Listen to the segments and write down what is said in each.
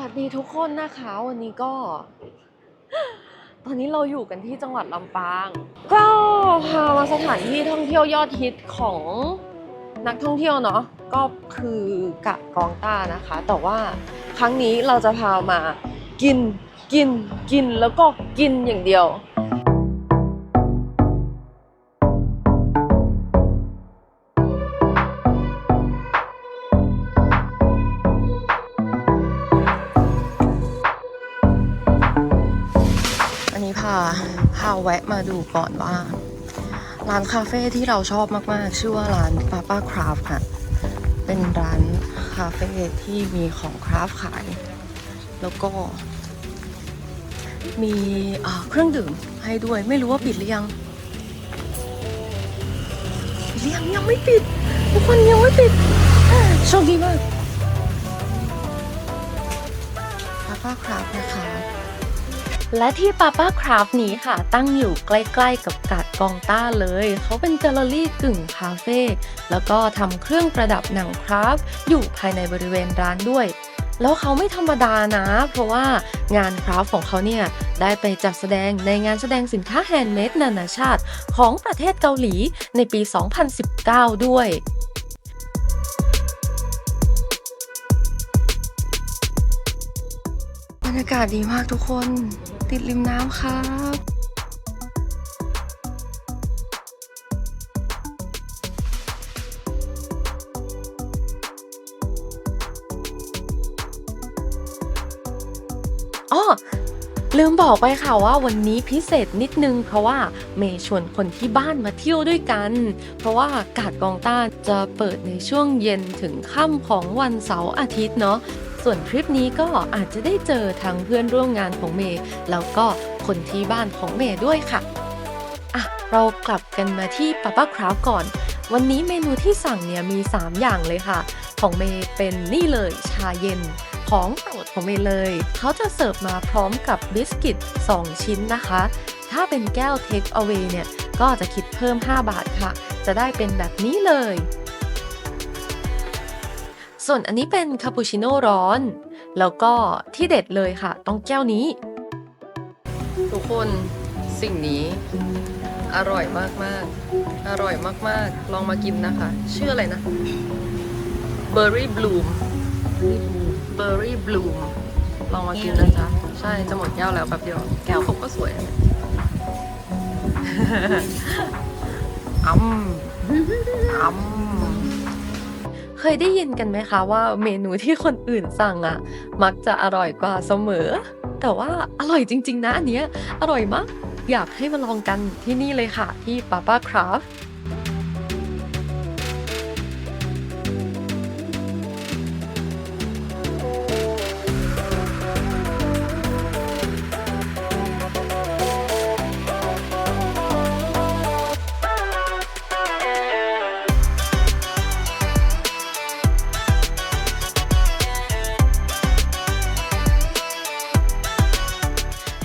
วัสดีทุกคนนะคะวันนี้ก็ ตอนนี้เราอยู่กันที่จังหวัดลำปาง ก็พามาสถานที่ท่องเที่ยวยอดฮิตของนักท่องเที่ยวเนาะก็คือกะกองต้านะคะ แต่ว่าครั้งนี้เราจะพามากินกินกินแล้วก็กินอย่างเดียว พาแวะมาดูก่อนว่า ร้านคาเฟ่ที่เราชอบมาก ๆ ชื่อว่าร้านป้าป้าคราฟค่ะ เป็นร้านคาเฟ่ที่มีของคราฟขาย แล้วก็ มีเครื่องดื่มให้ด้วยไม่รู้ว่าปิดหรือยังปิดหรือยังยังไม่ปิด ทุกคนยังไม่ปิดโชคดีมากป้าป้าคราฟนะคะ และที่ปาป้าคราฟนี้ค่ะ ตั้งอยู่ใกล้ๆกับกาดกองต้าเลย เขาเป็นแกลเลอรี่กึ่งคาเฟ่แล้วก็ทำเครื่องประดับหนังคราฟอยู่ภายในบริเวณร้านด้วย แล้วเขาไม่ธรรมดานะ เพราะว่างานคราฟของเขาเนี่ยได้ไปจัดแสดงในงานแสดงสินค้าแฮนด์เมดนานาชาติของประเทศเกาหลีในปี 2019 ด้วยบรรยากาศดีมากทุกคน ติดริมน้ำครับอ้อลืมบอกไปค่ะว่าวันนี้พิเศษนิดนึง เพราะว่าเมย์ชวนคนที่บ้านมาเที่ยวด้วยกัน เพราะว่ากาดกองต้าจะเปิดในช่วงเย็นถึงค่ำของวันเสาร์อาทิตย์เนาะ ส่วนทริปนี้ก็อาจจะได้เจอทั้งเพื่อนร่วมงานของเมย์แล้วก็คนที่บ้านของเมย์ด้วยค่ะอะเรากลับกันมาที่ป้าป้าคราวก่อน วันนี้เมนูที่สั่งเนี่ยมี 3 อย่างเลยค่ะ ของเมย์เป็นนี่เลยชาเย็นของโปรดของเมย์เลย เขาจะเสิร์ฟมาพร้อมกับบิสกิต 2 ชิ้นนะคะ ถ้าเป็นแก้ว Take Away เนี่ย ก็จะคิดเพิ่ม 5 บาทค่ะ จะได้เป็นแบบนี้เลย ส่วนอันนี้เป็นคาปูชิโน่ร้อน แล้วก็ที่เด็ดเลยค่ะ ต้องแก้วนี้ ทุกคนสิ่งนี้อร่อยมากๆอร่อยมาก ๆ ลองมากินนะคะ ชื่ออะไรนะ Berry Bloom Berry Bloom ลองมากินนะจ๊ะ ใช่จะหมดแก้วแล้วแป๊บเดียว แก้วเขาก็สวยนะอืมอืม เคยได้ยินกันไหมคะว่าเมนูที่คนอื่นสั่งอะมักจะอร่อยกว่าเสมอ แต่ว่าอร่อยจริง ๆ นะอันเนี้ยอร่อยมาก อยากให้มาลองกันที่นี่เลยค่ะที่ป้า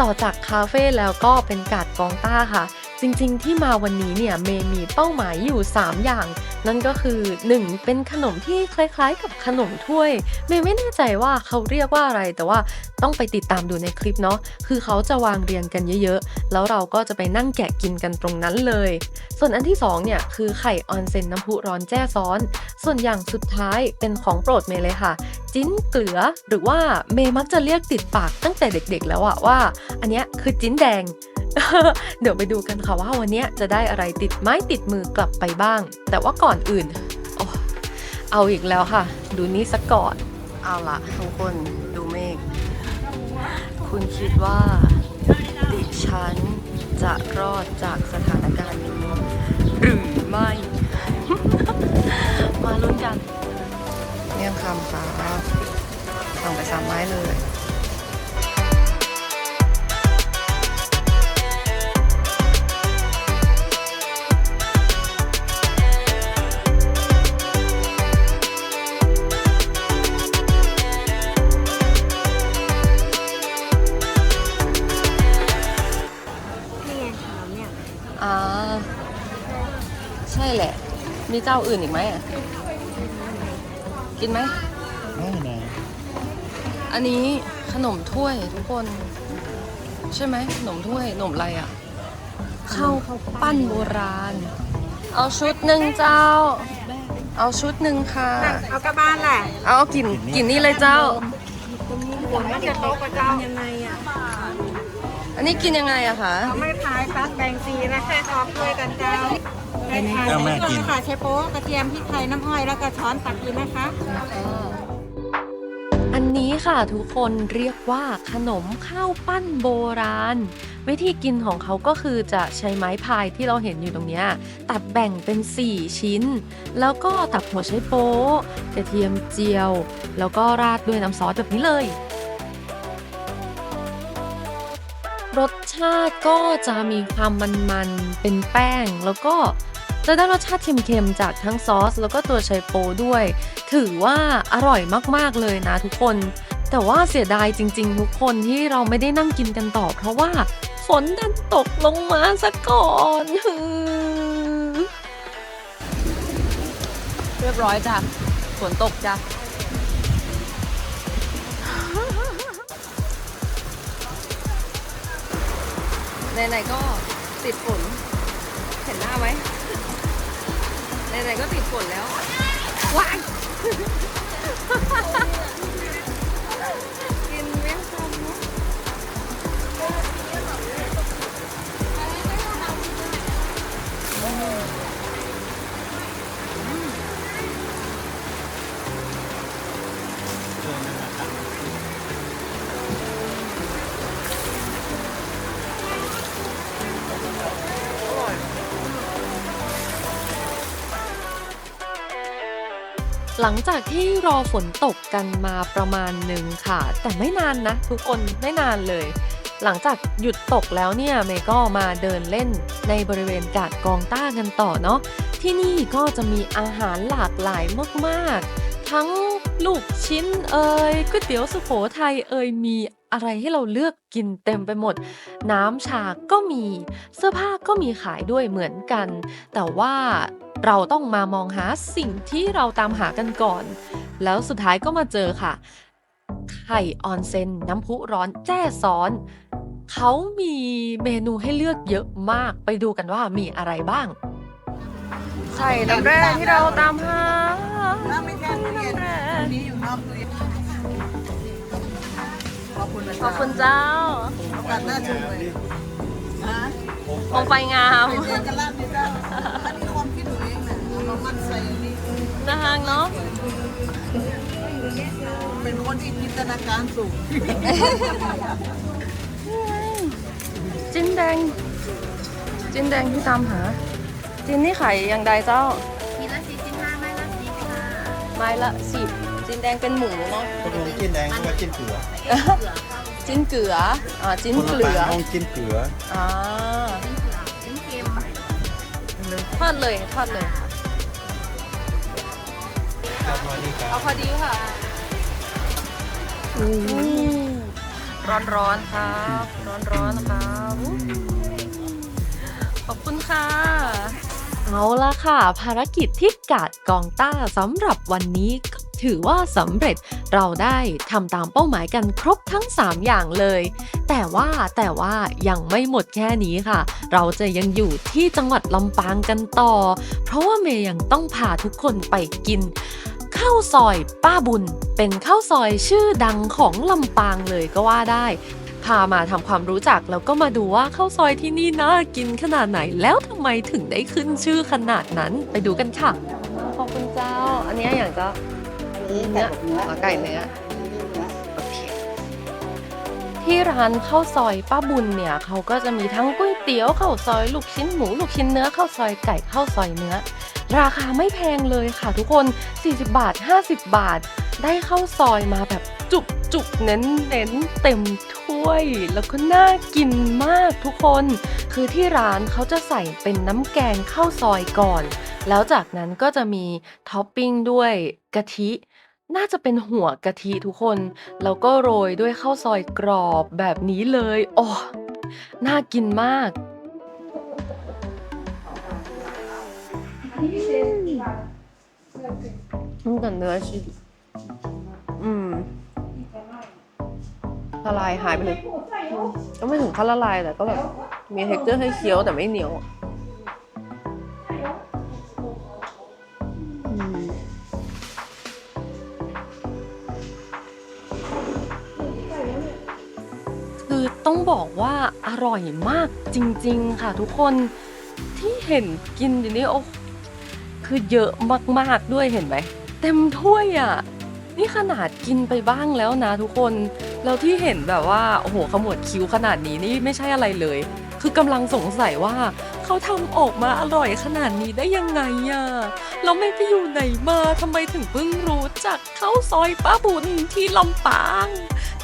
ต่อจากคาเฟ่แล้วก็เป็นกาดกองต้าค่ะ จริงๆ ที่มาวันนี้เนี่ยเมย์มีเป้าหมายอยู่ 3 อย่าง นั่นก็คือ 1. เป็นขนมที่คล้ายๆ กับขนมถ้วย เมย์ไม่แน่ใจว่าเขาเรียกว่าอะไร แต่ว่าต้องไปติดตามดูในคลิปเนาะคือเขาจะวางเรียงกันเยอะๆ แล้วเราก็จะไปนั่งแกะกินกันตรงนั้นเลย ส่วนอันที่2เนี่ยคือไข่ออนเซนน้ำพุร้อนแจ้ซ้อน ส่วนอย่างสุดท้ายเป็นของโปรดเมย์เลยค่ะ จิ้นเกลือหรือว่าเมย์มักจะเรียกติดปากตั้งแต่เด็กๆ แล้วอะว่า อันเนี้ยคือจิ้นแดง เดี๋ยวไปดูกันค่ะว่าวันเนี้ยจะได้อะไรติดไม้ติดมือกลับไปบ้าง แต่ว่าก่อนอื่นโอ้เอาอีกแล้วค่ะ ดูนี้สักก่อน เอาละทุกคนดูเมฆคุณคิดว่าดิฉันจะรอดจากสถานการณ์นี้หรือไม่ มาลุ้นกันเมี่ยงคำค่ะสั่งไปสามไม้เลย ใช่แหละ มีเจ้าอื่นอีกไหมอะกินไหม ไม่นะอันนี้ขนมถ้วยทุกคน ใช่ไหมขนมถ้วยขนมอะไรอะ่ะข้าวปั้นโบราณ เอาชุดหนึ่งเจ้า เอาชุดหนึ่งค่ะ เอากระบ้านแหละ เอากินกินนี่เลยเจ้าหัวมันจะโต๊ะกระเจ้ายังไงอะ อันนี้กินยังไงอะคะเราไม่พายฟักแบงซีนะแค่ออกด้วยกันเจ้าใช้ทานเจ้าแม่กินค่ะใช้โป๊ะกระเทียมพริกไทยน้ำอ้อยแล้วก็ช้อนตักกินนะคะ อันนี้ค่ะทุกคนเรียกว่าขนมข้าวปั้นโบราณ วิธีกินของเขาก็คือจะใช้ไม้พายที่เราเห็นอยู่ตรงเนี้ยตัดแบ่งเป็น 4 ชิ้น แล้วก็ตักหัวไชโป๊ะกระเทียมเจียว แล้วก็ราดด้วยน้ำซอสแบบนี้เลย รสชาติก็จะมีความมันๆ เป็นแป้ง แล้วก็จะได้รสชาติเค็มๆ จากทั้งซอส แล้วก็ตัวไชโปด้วย ถือว่าอร่อยมากๆเลยนะทุกคน แต่ว่าเสียดายจริงๆ ทุกคนที่เราไม่ได้นั่งกินกันต่อ เพราะว่าฝนดันตกลงมาซะก่อนเรียบร้อยจ้ะฝนตกจ้ะ ไหนๆก็ติดฝน เห็นหน้าไหมไหนๆก็ติดฝนแล้วว้าย หลังจากที่รอฝนตกกันมาประมาณหนึ่งค่ะ แต่ไม่นานนะ ทุกคนไม่นานเลย หลังจากหยุดตกแล้วเนี่ยเมย์ก็มาเดินเล่นในบริเวณกาดกองต้ากันต่อเนาะที่นี่ก็จะมีอาหารหลากหลายมากๆ ทั้งลูกชิ้นเอ่ยก๋วยเตี๋ยวสุโขทัยเอ่ยมีอะไรให้เราเลือกกินเต็มไปหมด น้ำชาก็มี เสื้อผ้าก็มีขายด้วยเหมือนกัน แต่ว่า เราต้องมามองหาสิ่งที่เราตามหากันก่อน แล้วสุดท้ายก็มาเจอค่ะ ไข่ออนเซนน้ำพุร้อนแจ้ซ้อน เขามีเมนูให้เลือกเยอะมาก ไปดูกันว่ามีอะไรบ้างไข่น้ำแร่ที่เราตามหาไม่ใช่ตู้เย็นอันนี้อยู่นอกตู้เย็นขอบคุณนะขอบคุณเจ้าโอกาสหน้าเชิญเลยฮะโคมไฟงาม เนาะ เป็นคนที่จินตนาการสูง จิ้นแดง จิ้นแดงที่ตามหา จิ้นนี่ไข่อย่างใดเจ้า มีละสี่สิบห้าไม่ละสี่สิบห้าไม้ละสิบจิ้นแดงเป็นหมูเนาะคนลงจิ้นแดงก็ว่าจิ้นเกลือจิ้นเกลือ อ่า จิ้นคนเกละลืปาองต้องจิ้นเกลืออ่าชิ้นเค็มทอดเลยทอดเลย เอาพอดีค่ะร้อนร้อนๆครับร้อนร้อนๆครับอู้ขอบคุณค่ะ เอาละค่ะ ภารกิจที่กาดกองต้าสำหรับวันนี้ก็ถือว่าสำเร็จเราได้ทำตามเป้าหมายกันครบทั้ง 3 อย่างเลย แต่ว่าแต่ว่ายังไม่หมดแค่นี้ค่ะ เราจะยังอยู่ที่จังหวัดลำปางกันต่อ เพราะว่าเมย์ยังต้องพาทุกคนไปกิน ข้าวซอยป้าบุญ เป็นข้าวซอยชื่อดังของลำปางเลยก็ว่าได้ พามาทำความรู้จักแล้วก็มาดูว่าข้าวซอยที่นี่น่ากินขนาดไหน แล้วทำไมถึงได้ขึ้นชื่อขนาดนั้นไปดูกันค่ะ ขอบคุณเจ้า อันนี้อย่างเจ้าเนื้อไก่เนื้อ ที่ร้านข้าวซอยป้าบุญเนี่ยเขาก็จะมีทั้งก๋วยเตี๋ยวข้าวซอยลูกชิ้นหมูลูกชิ้นเนื้อข้าวซอยไก่ข้าวซอยเนื้อ ราคาไม่แพงเลยค่ะทุกคน 40 บาท 50 บาท ได้ข้าวซอยมาแบบจุกจุกเน้นเน้นเต็มถ้วย แล้วก็น่ากินมากทุกคน คือที่ร้านเขาจะใส่เป็นน้ำแกงข้าวซอยก่อน แล้วจากนั้นก็จะมีท็อปปิ้งด้วยกะทิ น่าจะเป็นหัวกะทิทุกคน แล้วก็โรยด้วยข้าวซอยกรอบแบบนี้เลยโอ้น่ากินมาก嗯，กับเนื้อชิอืมละลายหายไปเลย ก็ไม่ถึงขั้นละลายแต่ก็แบบมีเท็กเจอร์ให้เคี้ยวแต่ไม่เหนียวอะ ต้องบอกว่าอร่อยมากจริงๆค่ะทุกคนที่เห็นกินอยู่นี่โอ้คือเยอะมากๆด้วยเห็นไหมเต็มถ้วยอะนี่ขนาดกินไปบ้างแล้วนะทุกคนแล้วที่เห็นแบบว่าโอ้โหขมวดคิ้วขนาดนี้นี่ไม่ใช่อะไรเลย คือกำลังสงสัยว่าเขาทำออกมาอร่อยขนาดนี้ได้ยังไงอะเราไม่ไปอยู่ไหนมาทำไมถึงเพิ่งรู้จักข้าวซอยป้าบุญที่ลำปาง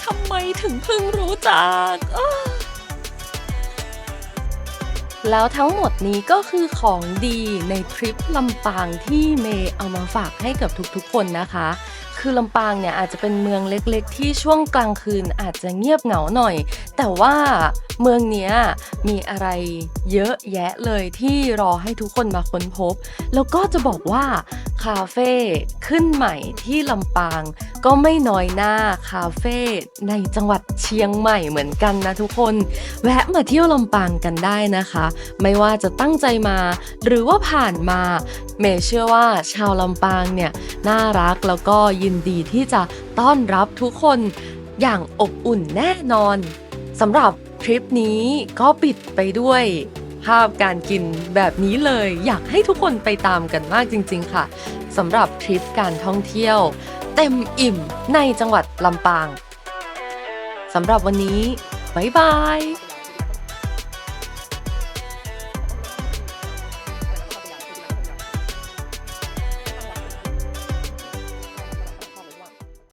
ทำไมถึงเพิ่งรู้จัก แล้วทั้งหมดนี้ก็คือของดีในทริปลำปางที่เมย์เอามาฝากให้กับทุกๆคนนะคะ คือลำปางเนี่ยอาจจะเป็นเมืองเล็กๆ ที่ช่วงกลางคืนอาจจะเงียบเหงาหน่อย แต่ว่าเมืองเนี้ยมีอะไรเยอะแยะเลยที่รอให้ทุกคนมาค้นพบ แล้วก็จะบอกว่าคาเฟ่ขึ้นใหม่ที่ลำปาง ก็ไม่น้อยหน้าคาเฟ่ในจังหวัดเชียงใหม่เหมือนกันนะทุกคน แวะมาเที่ยวลำปางกันได้นะคะ ไม่ว่าจะตั้งใจมา หรือว่าผ่านมา เมย์เชื่อว่าชาวลำปางเนี่ยน่ารักแล้วก็ยินนดีที่จะต้อนรับทุกคนอย่างอบอุ่นแน่นอนสำหรับทริปนี้ก็ปิดไปด้วยภาพการกินแบบนี้เลยอยากให้ทุกคนไปตามกันมากจริง ๆ ค่ะสำหรับทริปการท่องเที่ยว เต็มอิ่มในจังหวัดลำปางสำหรับวันนี้ บ๊ายบาย